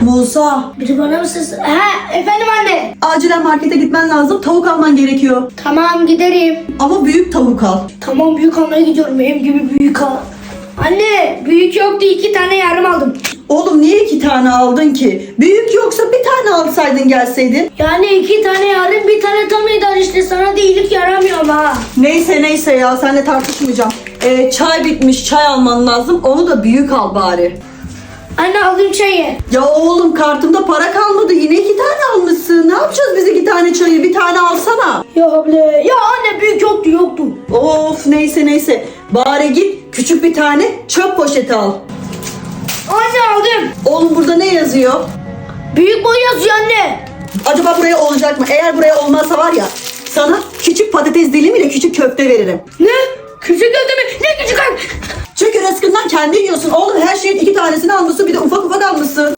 Musa, Biri bana mı ses? He efendim anne. acilen markete gitmen lazım. Tavuk alman gerekiyor. Tamam giderim. Ama büyük tavuk al. Tamam büyük almaya gidiyorum. Ev gibi büyük al. Anne büyük yoktu iki tane yarım aldım. Oğlum niye iki tane aldın ki? Büyük yoksa bir tane alsaydın gelseydin. Yani iki tane yarım bir tane tam eder işte sana da iyilik yaramıyor ama. ha. Neyse neyse ya seninle tartışmayacağım. Ee, çay bitmiş çay alman lazım. Onu da büyük al bari. Anne aldım çayı. Ya oğlum kartımda para kalmadı. Yine iki tane almışsın. Ne yapacağız biz iki tane çayı? Bir tane alsana. Ya abla ya anne büyük yoktu yoktu. Of neyse neyse. Bari git küçük bir tane çöp poşeti al. Anne aldım. Oğlum burada ne yazıyor? Büyük boy yazıyor anne. Acaba buraya olacak mı? Eğer buraya olmazsa var ya sana küçük patates dilimiyle küçük köfte veririm. Ne? Küçük evde mi? Ne küçük ev? Çünkü rızkından kendi yiyorsun. Oğlum tanesini almışsın bir de ufak ufak almışsın.